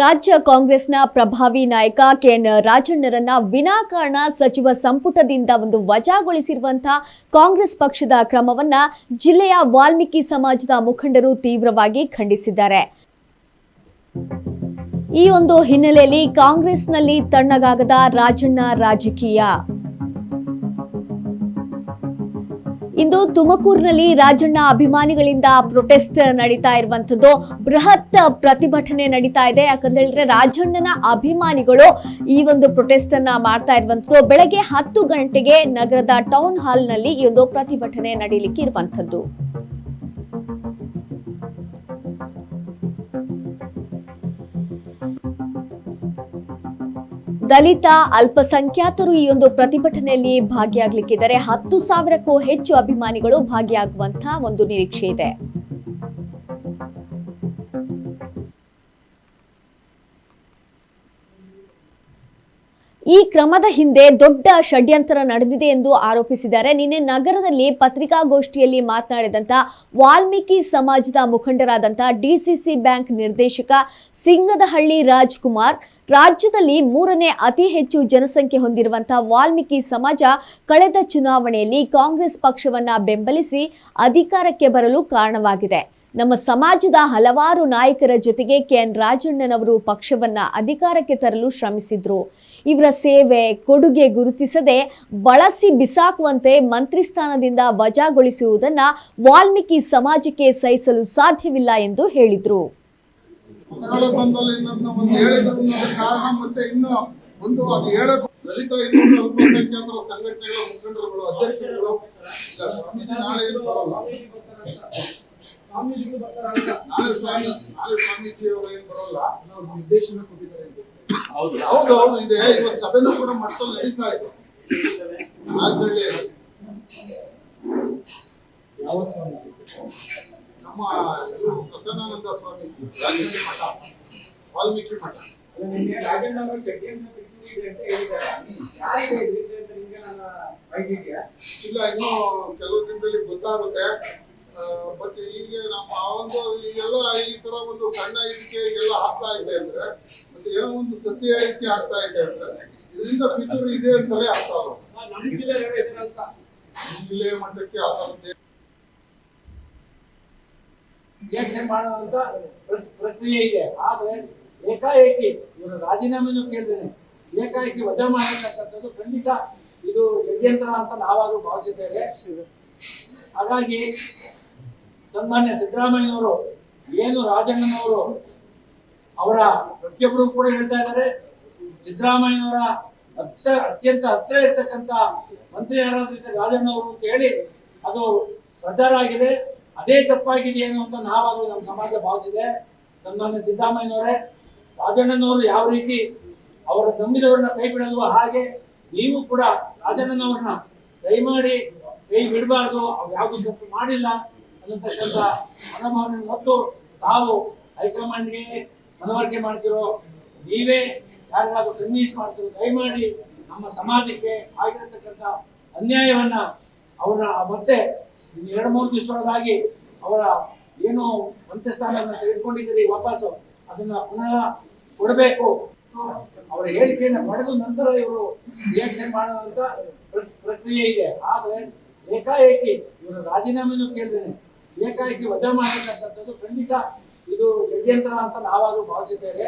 ರಾಜ್ಯ ಕಾಂಗ್ರೆಸ್ನ ಪ್ರಭಾವಿ ನಾಯಕ ಕೆಎನ್ ರಾಜಣ್ಣರನ್ನ ವಿನಾಕಾರಣ ಸಚಿವ ಸಂಪುಟದಿಂದ ಒಂದು ವಜಾಗೊಳಿಸಿರುವಂತಹ ಕಾಂಗ್ರೆಸ್ ಪಕ್ಷದ ಕ್ರಮವನ್ನ ಜಿಲ್ಲೆಯ ವಾಲ್ಮೀಕಿ ಸಮಾಜದ ಮುಖಂಡರು ತೀವ್ರವಾಗಿ ಖಂಡಿಸಿದ್ದಾರೆ. ಈ ಒಂದು ಹಿನ್ನೆಲೆಯಲ್ಲಿ ಕಾಂಗ್ರೆಸ್ನಲ್ಲಿ ತಣ್ಣಗಾಗದ ರಾಜಣ್ಣ ರಾಜಕೀಯ. ಇಂದು ತುಮಕೂರಿನಲ್ಲಿ ರಾಜಣ್ಣ ಅಭಿಮಾನಿಗಳಿಂದ ಪ್ರೊಟೆಸ್ಟ್ ನಡೀತಾ ಇರುವಂತದ್ದು ಬೃಹತ್ ಪ್ರತಿಭಟನೆ ನಡೀತಾ ಇದೆ. ಯಾಕಂತ ಹೇಳಿದ್ರೆ ರಾಜಣ್ಣನ ಅಭಿಮಾನಿಗಳು ಈ ಒಂದು ಪ್ರೊಟೆಸ್ಟ್ ಅನ್ನ ಮಾಡ್ತಾ ಇರುವಂತದ್ದು ಬೆಳಗ್ಗೆ ಹತ್ತು ಗಂಟೆಗೆ ನಗರದ ಟೌನ್ ಹಾಲ್ನಲ್ಲಿ ಈ ಒಂದು ಪ್ರತಿಭಟನೆ ನಡೀಲಿಕ್ಕೆ ಇರುವಂತದ್ದು ದಲಿತ ಅಲ್ಪಸಂಖ್ಯಾತರು ಈ ಒಂದು ಪ್ರತಿಭಟನೆಯಲ್ಲಿ ಭಾಗಿಯಾಗಲಿಕ್ಕಿದ್ದಾರೆ ಹತ್ತು ಸಾವಿರಕ್ಕೂ ಹೆಚ್ಚು ಅಭಿಮಾನಿಗಳು ಭಾಗಿಯಾಗುವಂತಹ ಒಂದು ನಿರೀಕ್ಷೆ ಇದೆ. ಈ ಕ್ರಮದ ಹಿಂದೆ ದೊಡ್ಡ ಷಡ್ಯಂತರ ನಡೆದಿದೆ ಎಂದು ಆರೋಪಿಸಿದ್ದಾರೆ. ನಿನ್ನೆ ನಗರದಲ್ಲಿ ಪತ್ರಿಕಾಗೋಷ್ಠಿಯಲ್ಲಿ ಮಾತನಾಡಿದಂತ ವಾಲ್ಮೀಕಿ ಸಮಾಜದ ಮುಖಂಡರಾದಂಥ ಡಿಸಿಸಿ ಬ್ಯಾಂಕ್ ನಿರ್ದೇಶಕ ಸಿಂಗದಹಳ್ಳಿ ರಾಜ್ಕುಮಾರ್, ರಾಜ್ಯದಲ್ಲಿ ಮೂರನೇ ಅತಿ ಹೆಚ್ಚು ಜನಸಂಖ್ಯೆ ಹೊಂದಿರುವಂತಹ ವಾಲ್ಮೀಕಿ ಸಮಾಜ ಕಳೆದ ಚುನಾವಣೆಯಲ್ಲಿ ಕಾಂಗ್ರೆಸ್ ಪಕ್ಷವನ್ನ ಬೆಂಬಲಿಸಿ ಅಧಿಕಾರಕ್ಕೆ ಬರಲು ಕಾರಣವಾಗಿದೆ. ನಮ್ಮ ಸಮಾಜದ ಹಲವಾರು ನಾಯಕರ ಜೊತೆಗೆ ಕೆಎನ್ ರಾಜಣ್ಣನವರು ಪಕ್ಷವನ್ನ ಅಧಿಕಾರಕ್ಕೆ ತರಲು ಶ್ರಮಿಸಿದ್ರು ಇವರ ಸೇವೆ ಕೊಡುಗೆ ಗುರುತಿಸದೆ ಬಳಸಿ ಬಿಸಾಕುವಂತೆ ಮಂತ್ರಿ ಸ್ಥಾನದಿಂದ ವಜಾಗೊಳಿಸಿರುವುದನ್ನ ವಾಲ್ಮೀಕಿ ಸಮಾಜಕ್ಕೆ ಸಹಿಸಲು ಸಾಧ್ಯವಿಲ್ಲ ಎಂದು ಹೇಳಿದ್ರು ಒಂದು ಅದು ದಲಿತ ಸಂಘಟನೆಗಳ ಮುಖಂಡರುಗಳು ಅಧ್ಯಕ್ಷರುಗಳು ನಾಳೆ ಸ್ವಾಮೀಜಿಗಳು ಬರ್ತಾರಲ್ಲ. ಸ್ವಾಮಿ ನಾಳೆ ಸ್ವಾಮೀಜಿ ಅವರು ಏನು ಬರಲ್ಲ ನಾವು ನಿರ್ದೇಶನ ಕೊಟ್ಟಿದ್ದಾರೆ ಅಂತ. ಹೌದು. ಹೌದು ಇದೆ. ಇವತ್ತು ಸಭೆನೂ ಕೂಡ ಮಟ್ಟದಲ್ಲಿ ನಡೀತಾ ಇದೆ. ರಾಜ್ಯದಲ್ಲಿ ಯಾವ ಸ್ವಾಮಿ ನಮ್ಮ ಪ್ರಸನ್ನಾನಂದ ಸ್ವಾಮಿ ಮಠ ವಾಲ್ಮೀಕಿ ಮಠ. ನಿಮಗೆ ನಿನ್ನೆ ರಾಜಣ್ಣ ಅವರು ಷಡ್ಯಂತ್ರ ಬಿಟ್ಟಿದೆ ಅಂತ ಹೇಳಿದ್ದಾರೆ. ಯಾರಿಗೆ ಇದ್ರಿಂದ ನಿಮಗೆ ನಿಮ್ಗೆ ನನ್ನ ಮಾಹಿತಿ ಇದೆಯಾ? ಇಲ್ಲ ಇನ್ನೂ ಕೆಲವು ದಿನದಲ್ಲಿ ಗೊತ್ತಾಗುತ್ತೆ. ಬಟ್ ಈಗ ನಮ್ಮ ಒಂದು ಈಗೆಲ್ಲ ಈ ತರ ಒಂದು ಸಣ್ಣ ಇದಕ್ಕೆ ಎಲ್ಲ ಆಗ್ತಾ ಇದೆ ಅಂದ್ರೆ, ಮತ್ತೆ ಏನೋ ಒಂದು ಸತ್ಯ ಹೇಳಿಕೆ ಆಗ್ತಾ ಇದೆ ಅಂದ್ರೆ, ಇದರಿಂದ ಪಿತೂರು ಇದೆ ಅಂತಲೇ ನಮ್ಮ ಜಿಲ್ಲೆಯ ಮಟ್ಟಕ್ಕೆ ಆತಂತೆ ಮಾಡುವಂತ ಪ್ರ- ಪ್ರಕ್ರಿಯೆ ಇದೆ. ಆದ್ರೆ ಏಕಾಏಕಿ, ಇವರು ರಾಜೀನಾಮೆನೂ ಕೇಳಿದ್ದೇನೆ ಏಕಾಏಕಿ ವಜಾ ಮಾಡಿರ್ತಕ್ಕಂಥದ್ದು ಖಂಡಿತ ಇದು ಷಡ್ಯಂತ್ರ ಅಂತ ನಾವಾದ್ರೂ ಭಾವಿಸಿದ್ದೇವೆ. ಹಾಗಾಗಿ ಸನ್ಮಾನ್ಯ ಸಿದ್ದರಾಮಯ್ಯನವರು ಏನು ರಾಜಣ್ಣನವರು, ಅವರ ಪ್ರತಿಯೊಬ್ಬರು ಕೂಡ ಹೇಳ್ತಾ ಇದ್ದಾರೆ, ಸಿದ್ದರಾಮಯ್ಯನವರ ಹತ್ತಿರ ಅತ್ಯಂತ ಹತ್ತಿರ ಇರ್ತಕ್ಕಂಥ ಮಂತ್ರಿ ಯಾರಾದ್ರೂ ರಾಜಣ್ಣವರು ಅಂತ ಹೇಳಿ ಅದು ಪ್ರಚಾರ ಆಗಿದೆ. ಅದೇ ತಪ್ಪಾಗಿದೆಯೇನು ಅಂತ ನಾವು ನಮ್ಮ ಸಮಾಜ ಭಾವಿಸಿದೆ. ಸನ್ಮಾನ್ಯ ಸಿದ್ದರಾಮಯ್ಯನವರೇ, ರಾಜಣ್ಣನವರು ಯಾವ ರೀತಿ ಅವರ ನಂಬಿದವರನ್ನ ಕೈ ಬಿಡಲ್ವೋ ಹಾಗೆ ನೀವು ಕೂಡ ರಾಜಣ್ಣನವ್ರನ್ನ ದಯಮಾಡಿ ಕೈ ಬಿಡಬಾರ್ದು, ಅವ್ರು ಯಾವುದು ತಪ್ಪು ಮಾಡಿಲ್ಲ. ಮನೋಭಾವನೆ ಮತ್ತು ತಾವು ಹೈಕಮಾಂಡ್ಗೆ ಮನವರಿಕೆ ಮಾಡ್ತಿರೋ, ನೀವೇ ಯಾರಿಗಾದ್ರೂ ಕನ್ವಿನ್ಸ್ ಮಾಡ್ತಿರೋ, ದಯಮಾಡಿ ನಮ್ಮ ಸಮಾಜಕ್ಕೆ ಆಗಿರತಕ್ಕಂಥ ಅನ್ಯಾಯವನ್ನ ಅವರ ಮತ್ತೆ ಎರಡು, ಮೂರು ದಿವಸದೊಳಗಾಗಿ ಅವರ ಏನು ಅಂತ್ಯಸ್ಥಾನವನ್ನು ತೆಗೆದುಕೊಂಡಿದ್ದೀರಿ, ವಾಪಸ್ಸು ಅದನ್ನ ಪುನಃ ಕೊಡಬೇಕು. ಅವರ ಹೇಳಿಕೆಯನ್ನು ಪಡೆದ ನಂತರ ಇವರು ರಿಯಾಕ್ಷನ್ ಮಾಡುವಂತ ಪ್ರ- ಪ್ರಕ್ರಿಯೆ ಇದೆ. ಆದ್ರೆ ಏಕಾಏಕಿ ಇವರು ರಾಜೀನಾಮೆನೂ ಕೇಳಿದ್ದೇನೆ ಏಕಾಏಕಿ ವಜಾ ಮಾಡತಕ್ಕಂಥದ್ದು ಖಂಡಿತ ಇದು ಷಡ್ಯಂತ್ರ ಅಂತ ನಾವಾದ್ರೂ ಭಾವಿಸಿದ್ದೇವೆ